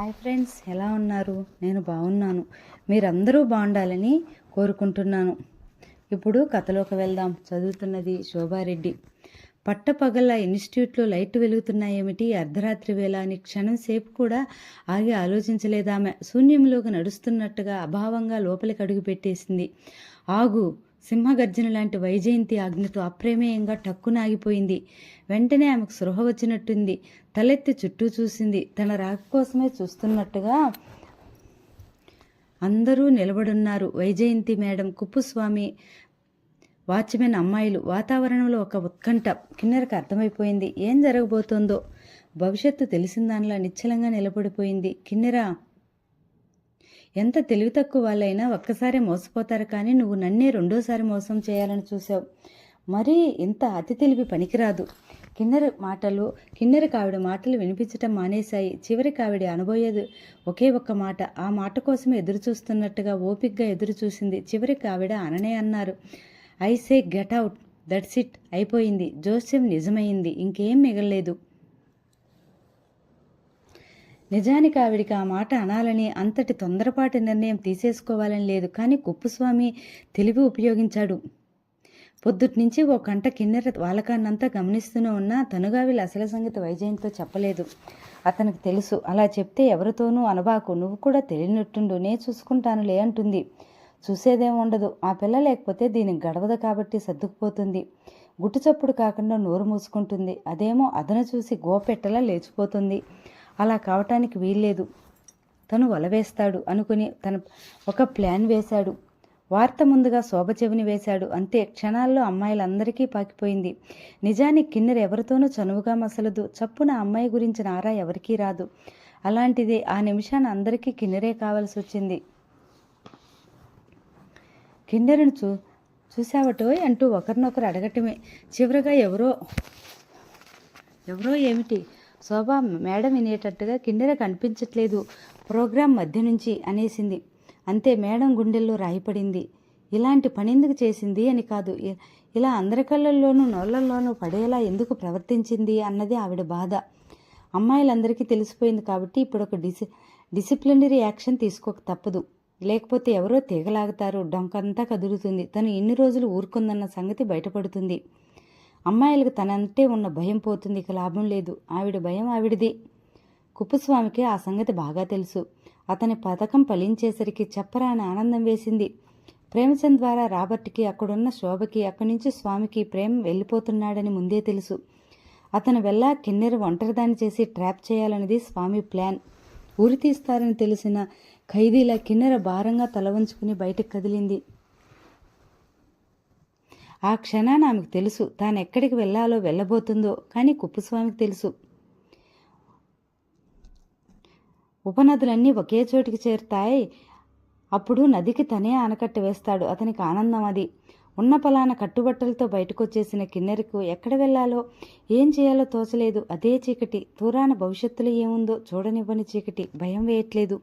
Hi friends ఎలా ఉన్నారు? నేను బాగున్నాను. మీరందరూ బాగుండాలని కోరుకుంటున్నాను. ఇప్పుడు కథలోకి వెళ్దాం. చదువుతున్నది శోభారెడ్డి. పట్టపగల ఇన్స్టిట్యూట్లో లైట్ వెలుగుతున్నాయేమిటి? అర్ధరాత్రి వేళ అని క్షణం సేపు కూడా ఆగి ఆలోచించలేదామె. శూన్యంలోకి నడుస్తున్నట్టుగా అభావంగా లోపలికి అడుగు పెట్టేసింది. ఆగు సింహగర్జన లాంటి వైజయంతి ఆజ్ఞతో అప్రమేయంగా టక్కునాగిపోయింది వెంటనే ఆమెకు సృహ వచ్చినట్టుంది. తలెత్తి చుట్టూ చూసింది. తన రాక కోసమే చూస్తున్నట్టుగా అందరూ నిలబడున్నారు. వైజయంతి మేడం కుప్పుస్వామి వాచ్మెన్ అమ్మాయిలు వాతావరణంలో ఒక ఉత్కంఠ కిన్నెరకు అర్థమైపోయింది. ఏం జరగబోతోందో? భవిష్యత్తు తెలిసిన దానిలా నిశ్చలంగా నిలబడిపోయింది. కిన్నెరా ఎంత తెలివి తక్కువ వాళ్ళైనా ఒక్కసారే మోసపోతారు కానీ నువ్వు నన్నే రెండోసారి మోసం చేయాలని చూసావు. మరీ ఇంత అతి తెలివి పనికిరాదు. కిన్నెర మాటలు కిన్నెర కావిడ మాటలు వినిపించటం మానేశాయి. చివరికి ఆవిడ అనబోయేది ఒకే ఒక్క మాట. ఆ మాట కోసం ఎదురు చూస్తున్నట్టుగా ఓపిక్గా ఎదురు చూసింది చివరికి ఆవిడ అననే అన్నారు. I say get out. That's it. అయిపోయింది. జోస్యం నిజమైంది. ఇంకేం మిగలలేదు. నిజానికి ఆవిడికి ఆ మాట అనాలని అంతటి తొందరపాటి నిర్ణయం తీసేసుకోవాలని లేదు కానీ కుప్పుస్వామి తెలివి ఉపయోగించాడు. పొద్దుటి నుంచి ఓ కంట కిన్నెర వాలకాన్నంతా గమనిస్తూనే ఉన్నా తనుగావిల అసలు సంగతి వైజయంతో చెప్పలేదు. అతనికి తెలుసు అలా చెప్తే ఎవరితోనూ అనబాకు నువ్వు కూడా తెలియనట్టుండు నే చూసుకుంటానులే అంటుంది. చూసేదేం ఉండదు ఆ పిల్ల లేకపోతే దీనికి గడవదు కాబట్టి సర్దుకుపోతుంది. గుట్టు చప్పుడు కాకుండా నోరు మూసుకుంటుంది అదేమో అదను చూసి గోపెట్టలా లేచిపోతుంది. అలా కావటానికి వీల్లేదు. తను వలవేస్తాడు అనుకుని తన ఒక ప్లాన్ వేశాడు. వార్త ముందుగా శోభ చెవిని వేశాడు. అంతే క్షణాల్లో అమ్మాయిలందరికీ పాకిపోయింది. నిజానికి కిన్నెర ఎవరితోనూ చనువుగా మసలదు. చప్పున అమ్మాయి గురించి నారా ఎవరికీ రాదు. అలాంటిది ఆ నిమిషాన అందరికీ కిన్నెరే కావాల్సి వచ్చింది. కిన్నెరను చూ చూసావటోయ్ అంటూ ఒకరినొకరు అడగటమే. చివరగా ఎవరో ఎవరో ఏమిటి? శోభ మేడం వినేటట్టుగా కిన్నెర కనిపించట్లేదు. ప్రోగ్రాం మధ్య నుంచి అనేసింది. అంతే మేడం గుండెల్లో రాయిపడింది. ఇలాంటి పని ఎందుకు చేసింది అని కాదు. ఇలా అందరి కళ్ళల్లోనూ నోళ్ళల్లోనూ పడేలా ఎందుకు ప్రవర్తించింది అన్నది ఆవిడ బాధ. అమ్మాయిలందరికీ తెలిసిపోయింది కాబట్టి ఇప్పుడు ఒక డిసి డిసిప్లినరీ యాక్షన్ తీసుకోక తప్పదు. లేకపోతే ఎవరో తీగలాగుతారు. డొంకంతా కదులుతుంది. తను ఇన్ని రోజులు ఊరుకుందన్న సంగతి బయటపడుతుంది. అమ్మాయిలకు తనంటే ఉన్న భయం పోతుంది ఇక లాభం లేదు. ఆవిడ భయం ఆవిడిది. కుప్పస్వామికి ఆ సంగతి బాగా తెలుసు. అతని పథకం ఫలించేసరికి చెప్పరాని ఆనందం వేసింది. ప్రేమచంద్ ద్వారా రాబర్ట్కి అక్కడున్న శోభకి అక్కడి నుంచి స్వామికి ప్రేమ వెళ్ళిపోతున్నాడని ముందే తెలుసు. అతను వెళ్ళా కిన్నెర ఒంటరిదాన్ని చేసి ట్రాప్ చేయాలన్నది స్వామి ప్లాన్. ఉరి తీస్తారని తెలిసిన ఖైదీల కిన్నెర భారంగా తల వంచుకుని బయటకు కదిలింది. ఆ క్షణాన ఆమెకు తెలుసు తాను ఎక్కడికి వెళ్ళాలో వెళ్ళబోతుందో కానీ కుప్పస్వామికి తెలుసు. ఉపనదులన్నీ ఒకే చోటికి చేరుతాయి. అప్పుడు నదికి తనే ఆనకట్ట వేస్తాడు. అతనికి ఆనందం అది. ఉన్న పలాన కట్టుబట్టలతో బయటకొచ్చేసిన కిన్నెరకు ఎక్కడ వెళ్ళాలో ఏం చేయాలో తోచలేదు. అదే చీకటి. దూరాన భవిష్యత్తులో ఏముందో చూడనివ్వని చీకటి. భయం వేయట్లేదు.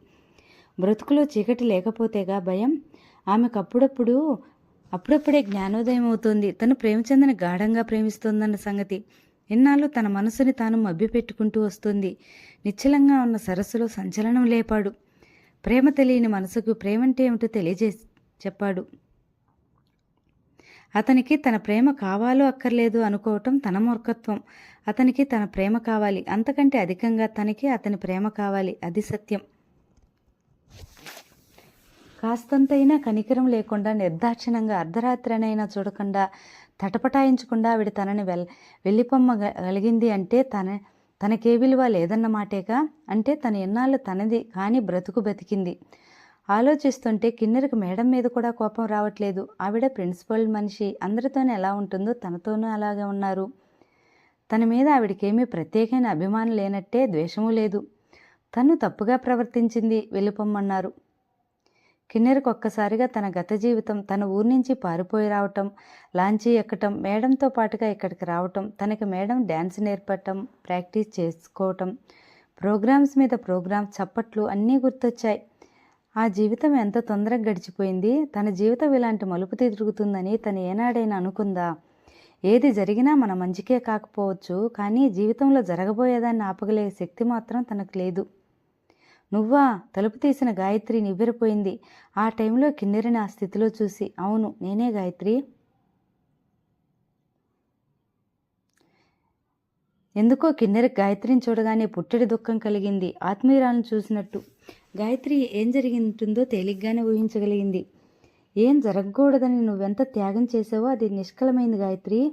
బ్రతుకులో చీకటి లేకపోతేగా భయం. ఆమెకు అప్పుడప్పుడే జ్ఞానోదయం అవుతోంది. తను ప్రేమచందని గాఢంగా ప్రేమిస్తోందన్న సంగతి ఎన్నాళ్ళు తన మనసుని తాను మభ్యపెట్టుకుంటూ వస్తుంది. నిశ్చలంగా ఉన్న సరస్సులో సంచలనం లేపాడు. ప్రేమ తెలియని మనసుకు ప్రేమంటే ఏమిటో తెలియజేసి చెప్పాడు. అతనికి తన ప్రేమ కావాలో అక్కర్లేదు అనుకోవటం తన మూర్ఖత్వం. అతనికి తన ప్రేమ కావాలి. అంతకంటే అధికంగా తనకి అతని ప్రేమ కావాలి. అది సత్యం. కాస్తంతైనా కనికరం లేకుండా నిర్దాక్షిణంగా అర్ధరాత్రినైనా చూడకుండా తటపటాయించకుండా ఆవిడ తనని వెల్ వెళ్ళిపొమ్మగలిగింది అంటే తన తనకే విలువ లేదన్న మాటేగా? అంటే తన ఎన్నాళ్ళు తనది కానీ బ్రతుకు బతికింది. ఆలోచిస్తుంటే కిన్నెరకు మేడం మీద కూడా కోపం రావట్లేదు. ఆవిడ ప్రిన్సిపల్ మనిషి. అందరితోనే ఎలా ఉంటుందో తనతోనూ అలాగే ఉన్నారు. తన మీద ఆవిడకేమీ ప్రత్యేకమైన అభిమానం లేనట్టే ద్వేషము లేదు. తను తప్పుగా ప్రవర్తించింది వెళ్ళిపోమ్మన్నారు కిన్నెరకు ఒక్కసారిగా తన గత జీవితం తన ఊరి నుంచి పారిపోయి రావటం లాంచీ ఎక్కటం మేడంతో పాటుగా ఇక్కడికి రావటం తనకి మేడం డ్యాన్స్ నేర్పటం ప్రాక్టీస్ చేసుకోవటం ప్రోగ్రామ్స్ మీద ప్రోగ్రామ్స్ చప్పట్లు అన్నీ గుర్తొచ్చాయి. ఆ జీవితం ఎంత తొందరగా గడిచిపోయింది? తన జీవితం ఇలాంటి మలుపు తిరుగుతుందని తను ఏనాడైనా అనుకుందా? ఏది జరిగినా మన మంచికే కాకపోవచ్చు కానీ జీవితంలో జరగబోయేదాన్ని ఆపగలే శక్తి మాత్రం తనకు లేదు. నువ్వా? తలుపు తీసిన గాయత్రి నివ్వెరపోయింది. ఆ టైంలో కిన్నెరని ఆ స్థితిలో చూసి అవును నేనే గాయత్రి. ఎందుకో కిన్నెర గాయత్రిని చూడగానే పుట్టడి దుఃఖం కలిగింది. ఆత్మీయురాలను చూసినట్టు. గాయత్రి ఏం జరిగింటుందో తేలిగ్గానే ఊహించగలిగింది. ఏం జరగకూడదని నువ్వెంత త్యాగం చేసావో అది నిష్కలమైంది గాయత్రి.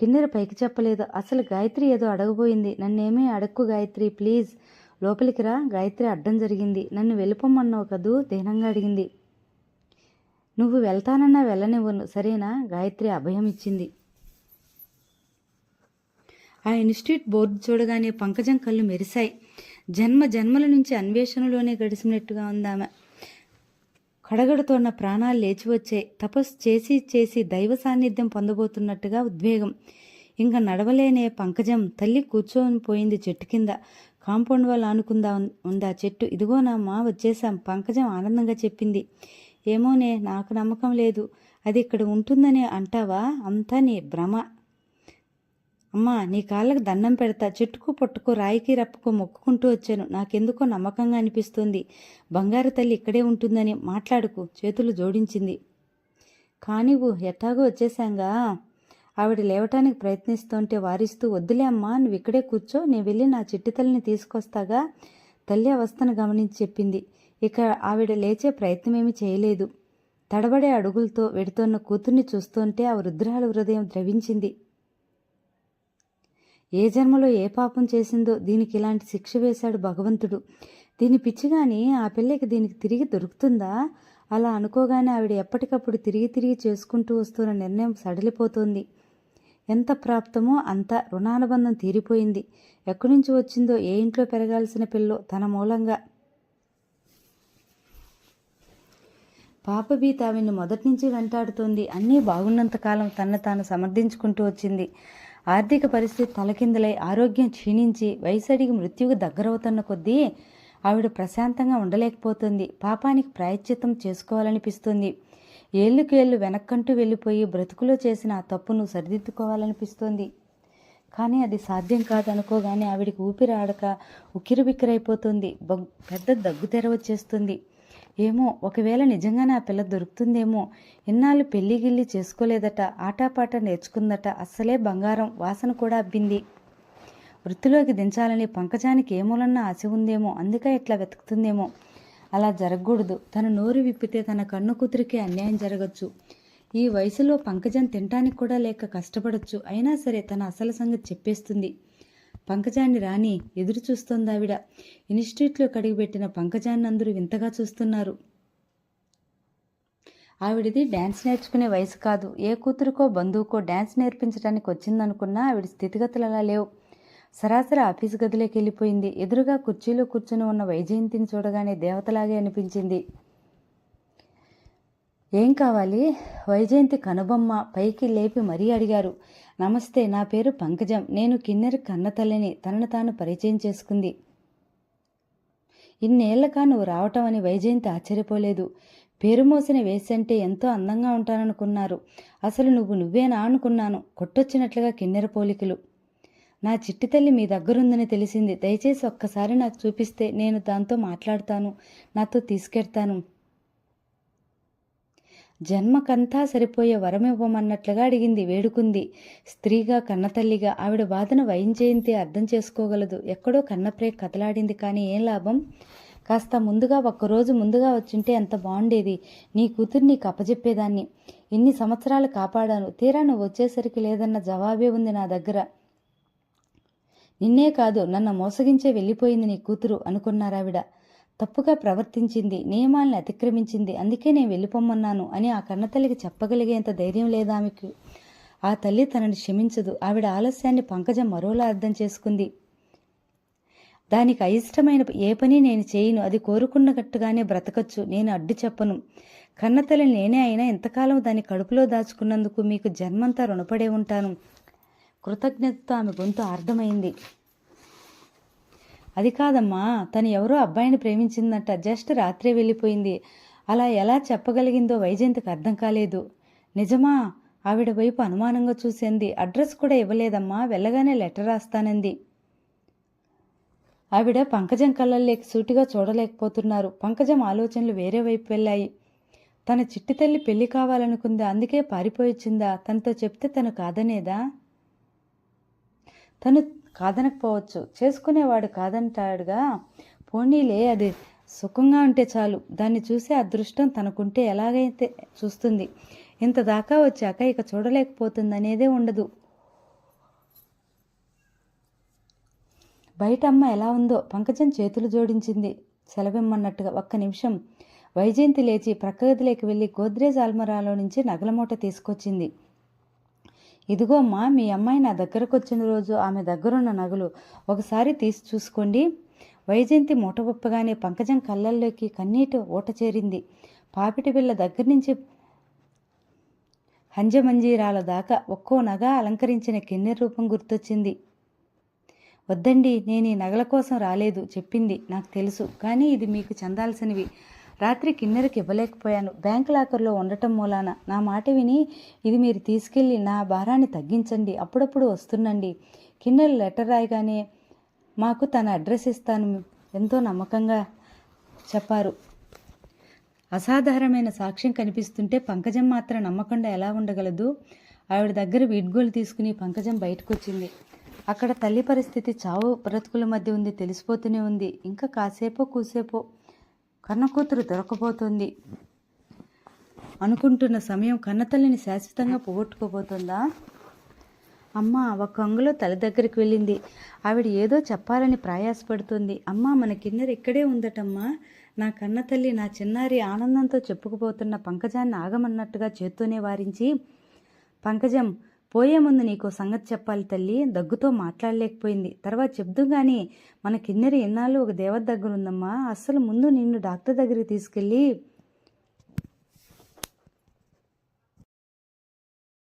కిన్నెర పైకి చెప్పలేదు. అసలు గాయత్రి ఏదో అడగబోయింది. నన్నేమీ అడక్కు గాయత్రి ప్లీజ్. లోపలికి రా గాయత్రి అడ్డం జరిగింది. నన్ను వెళ్ళిపోమన్నావు కదూ? దీనంగా అడిగింది. నువ్వు వెళ్తానన్నా వెళ్ళనివ్వను సరేనా? గాయత్రి అభయం ఇచ్చింది. ఆ ఇన్స్టిట్యూట్ బోర్డు చూడగానే పంకజం కళ్ళు మెరిశాయి. జన్మ జన్మల నుంచి అన్వేషణలోనే గడిచినట్టుగా ఉందామె కడగడుతోన్న ప్రాణాలు లేచి వచ్చాయి. తపస్సు చేసి చేసి దైవ సాన్నిధ్యం పొందబోతున్నట్టుగా ఉద్వేగం. ఇంకా నడవలేనే పంకజం తల్లి కూర్చొని పోయింది చెట్టు కింద. కాంపౌండ్ వాళ్ళు ఆనుకుందా ఉం- ఉందా చెట్టు. ఇదిగోనమ్మా వచ్చేసాం పంకజం ఆనందంగా చెప్పింది. ఏమోనే నాకు నమ్మకం లేదు. అది ఇక్కడ ఉంటుందని అంటావా? అంతా నీ భ్రమ. అమ్మా నీ కాళ్ళకు దండం పెడతా. చెట్టుకు పట్టుకో రాయికి రప్పుకో మొక్కుకుంటూ వచ్చాను. నాకెందుకో నమ్మకంగా అనిపిస్తుంది. బంగారు తల్లి ఇక్కడే ఉంటుందని మాట్లాడుకు. చేతులు జోడించింది. కానివ్వు ఎట్టాగో వచ్చేసాంగా ఆవిడ లేవటానికి ప్రయత్నిస్తుంటే వారిస్తూ వద్దులే అమ్మా నువ్వు ఇక్కడే కూర్చో నేను వెళ్ళి నా చిట్టి తల్లిని తీసుకొస్తాగా. తల్లి అవస్థను గమనించి చెప్పింది ఇక ఆవిడ లేచే ప్రయత్నమేమీ చేయలేదు. తడబడే అడుగులతో వెడుతోన్న కూతుర్ని చూస్తుంటే ఆ వృద్ధురాలు హృదయం ద్రవించింది. ఏ జన్మలో ఏ పాపం చేసిందో దీనికి ఇలాంటి శిక్ష వేశాడు భగవంతుడు. దీని పిచ్చిగాని ఆ పిల్లకి దీనికి తిరిగి దొరుకుతుందా? అలా అనుకోగానే ఆవిడ ఎప్పటికప్పుడు తిరిగి తిరిగి చేసుకుంటూ వస్తున్న నిర్ణయం సడలిపోతోంది. ఎంత ప్రాప్తమో అంత రుణానుబంధం తీరిపోయింది. ఎక్కడి నుంచి వచ్చిందో ఏ ఇంట్లో పెరగాల్సిన పిల్లో తన మూలంగా. పాపబీ ఆవిడ్ని మొదటి నుంచి వెంటాడుతోంది. అన్నీ బాగున్నంతకాలం తన తాను సమర్థించుకుంటూ వచ్చింది. ఆర్థిక పరిస్థితి తలకిందులై ఆరోగ్యం క్షీణించి వయసడికి మృత్యువుకు దగ్గరవుతున్న కొద్దీ ఆవిడ ప్రశాంతంగా ఉండలేకపోతుంది. పాపానికి ప్రాయశ్చిత్తం చేసుకోవాలనిపిస్తుంది. ఏళ్ళుకేళ్ళు వెనక్కంటూ వెళ్ళిపోయి బ్రతుకులో చేసిన ఆ తప్పును సరిదిద్దుకోవాలనిపిస్తోంది. కానీ అది సాధ్యం కాదనుకోగానే ఆవిడికి ఊపిరి ఆడక ఉక్కిరిబిక్కిరైపోతుంది. బగ్ పెద్ద దగ్గు తెర వచ్చేస్తుంది. ఏమో ఒకవేళ నిజంగానే ఆ పిల్ల దొరుకుతుందేమో. ఇన్నాళ్ళు పెళ్ళి గిల్లి చేసుకోలేదట ఆటాపాట నేర్చుకుందట అస్సలే బంగారం వాసన కూడా అబ్బింది. వృత్తిలోకి దించాలని పంకజానికి ఏమోలన్న ఆశ ఉందేమో అందుకే ఇట్లా వెతుకుతుందేమో. అలా జరగకూడదు. తన నోరు విప్పితే తన కన్ను కూతురికి అన్యాయం జరగచ్చు. ఈ వయసులో పంకజం తినటానికి కూడా లేక కష్టపడచ్చు. అయినా సరే తన అసలు సంగతి చెప్పేస్తుంది. పంకజాన్ని రాని ఎదురు చూస్తోంది ఆవిడ ఇన్స్టిట్యూట్లో కడిగిపెట్టిన పంకజాన్ని అందరూ వింతగా చూస్తున్నారు. ఆవిడది డ్యాన్స్ నేర్చుకునే వయసు కాదు. ఏ కూతురుకో బంధువుకో డ్యాన్స్ నేర్పించడానికి వచ్చిందనుకున్నా ఆవిడ స్థితిగతులు అలా లేవు. సరాసరి ఆఫీస్ గదిలోకి వెళ్ళిపోయింది. ఎదురుగా కుర్చీలో కూర్చుని ఉన్న వైజయంతిని చూడగానే దేవతలాగే అనిపించింది. ఏం కావాలి? వైజయంతి కనుబొమ్మ పైకి లేపి మరీ అడిగారు. నమస్తే నా పేరు పంకజం. నేను కిన్నెర కన్నతల్లిని తనను తాను పరిచయం చేసుకుంది. ఇన్నేళ్ళకా నువ్వు రావటం అని వైజయంతి ఆశ్చర్యపోలేదు. పేరు మోసిన వేసంటే ఎంతో అందంగా ఉంటాననుకున్నారు. అసలు నువ్వు నువ్వేనా అనుకున్నాను. కొట్టొచ్చినట్లుగా కిన్నెర పోలికలు. నా చిట్టి తల్లి మీ దగ్గరుందని తెలిసింది. దయచేసి ఒక్కసారి నాకు చూపిస్తే నేను దాంతో మాట్లాడతాను నాతో తీసుకెడతాను. జన్మకంతా సరిపోయే వరం ఇవ్వమన్నట్లుగా అడిగింది వేడుకుంది. స్త్రీగా కన్నతల్లిగా ఆవిడ బాధను వైంజయంతి అర్థం చేసుకోగలదు. ఎక్కడో కన్నప్రే కదలాడింది కానీ ఏం లాభం? కాస్త ముందుగా ఒక్కరోజు ముందుగా వచ్చుంటే ఎంత బాగుండేది? నీ కూతురు నీకు అప్పచెప్పేదాన్ని ఇన్ని సంవత్సరాలు కాపాడాను. తీరా నువ్వు వచ్చేసరికి లేదన్న జవాబే ఉంది నా దగ్గర. నిన్నే కాదు నన్ను మోసగించే వెళ్ళిపోయింది నీ కూతురు అనుకున్నారావిడ. తప్పుగా ప్రవర్తించింది నియమాల్ని అతిక్రమించింది అందుకే నేను వెళ్ళిపోమ్మన్నాను అని ఆ కన్నతల్లికి చెప్పగలిగేంత ధైర్యం లేదా ఆమెకు? ఆ తల్లి తనని క్షమించదు. ఆవిడ ఆలస్యాన్ని పంకజం మరోలా అర్థం చేసుకుంది. దానికి అయిష్టమైన ఏ పని నేను చేయను అది కోరుకున్నట్టుగానే బ్రతకచ్చు నేను అడ్డు చెప్పను. కన్నతల్లి నేనే అయినా ఇంతకాలం దాన్ని కడుపులో దాచుకున్నందుకు మీకు జన్మంతా రుణపడే ఉంటాను. కృతజ్ఞతతో ఆమె గొంతు అర్థమైంది. అది కాదమ్మా తను ఎవరో అబ్బాయిని ప్రేమించిందంట జస్ట్ రాత్రే వెళ్ళిపోయింది. అలా ఎలా చెప్పగలిగిందో వైజయంతికి అర్థం కాలేదు. నిజమా? ఆవిడ వైపు అనుమానంగా చూసింది. అడ్రస్ కూడా ఇవ్వలేదమ్మా వెళ్ళగానే లెటర్ రాస్తానంది. ఆవిడ పంకజం కళ్ళల్లోకి సూటిగా చూడలేకపోతున్నారు. పంకజం ఆలోచనలు వేరే వైపు వెళ్ళాయి. తన చిట్టి తల్లి పెళ్ళి కావాలనుకుందా అందుకే పారిపోయొచ్చిందా తనతో చెప్తే తను కాదనేదా? తను కాదనకపోవచ్చు. చేసుకునేవాడు కాదంటాడుగా. పోనీలే అది సుఖంగా ఉంటే చాలు. దాన్ని చూసే అదృష్టం తనకుంటే ఎలాగైతే చూస్తుంది. ఇంత దాకా వచ్చాక ఇక చూడలేకపోతుందనేదే ఉండదు. బయట అమ్మ ఎలా ఉందో పంకజం చేతులు జోడించింది సెలవిమ్మన్నట్టుగా ఒక్క నిమిషం. వైజయంతి లేచి ప్రక్క గదిలోకి వెళ్ళి గోద్రేజ్ అల్మరాలో నుంచి నగలమూట తీసుకొచ్చింది. ఇదిగోమ్మా మీ అమ్మాయి నా దగ్గరకు వచ్చిన రోజు ఆమె దగ్గరున్న నగలు ఒకసారి తీసి చూసుకోండి. వైజయంతి మూటగొప్పగానే పంకజం కళ్ళల్లోకి కన్నీటి ఊట చేరింది. పాపిటి పిల్ల దగ్గర నుంచి హంజమంజీరాల దాకా ఒక్కో నగ అలంకరించిన కిన్నెర రూపం గుర్తొచ్చింది. వద్దండి నేను ఈ నగల కోసం రాలేదు చెప్పింది నాకు తెలుసు కానీ ఇది మీకు చెందాల్సినవి. రాత్రి కిన్నెరకి ఇవ్వలేకపోయాను. బ్యాంక్ లాకర్లో ఉండటం మూలాన నా మాట విని ఇది మీరు తీసుకెళ్ళి నా భారాన్ని తగ్గించండి. అప్పుడప్పుడు వస్తుండండి. కిన్నెర లెటర్ రాయగానే మాకు తన అడ్రస్ ఇస్తాను ఎంతో నమ్మకంగా చెప్పారు. అసాధారణమైన సాక్ష్యం కనిపిస్తుంటే పంకజం మాత్రం నమ్మకుండా ఎలా ఉండగలదు? ఆవిడ దగ్గర వీడ్గోలు తీసుకుని పంకజం బయటకు వచ్చింది అక్కడ తల్లి పరిస్థితి చావు బ్రతుకుల మధ్య ఉంది తెలిసిపోతూనే ఉంది. ఇంకా కాసేపో కూసేపో కన్న కూతురు అనుకుంటున్న సమయం కన్నతల్లిని శాశ్వతంగా పోగొట్టుకోబోతుందా? అమ్మ ఒక అంగులో తల దగ్గరికి వెళ్ళింది. ఆవిడ ఏదో చెప్పాలని ప్రయాసపడుతుంది. అమ్మ మన కిన్నెర ఇక్కడే ఉందటమ్మా. నా కన్న తల్లి నా చిన్నారి ఆనందంతో చెప్పుకుపోతున్న పంకజాన్ని ఆగమన్నట్టుగా చేత్తోనే వారించి పంకజం పోయే ముందు నీకు సంగతి చెప్పాలి తల్లి. దగ్గుతో మాట్లాడలేకపోయింది. తర్వాత చెప్దు గాని మన కిన్నెర ఎన్నాళ్ళు ఒక దేవత దగ్గర ఉందమ్మా అస్సలు ముందు నిన్ను డాక్టర్ దగ్గరికి తీసుకెళ్ళి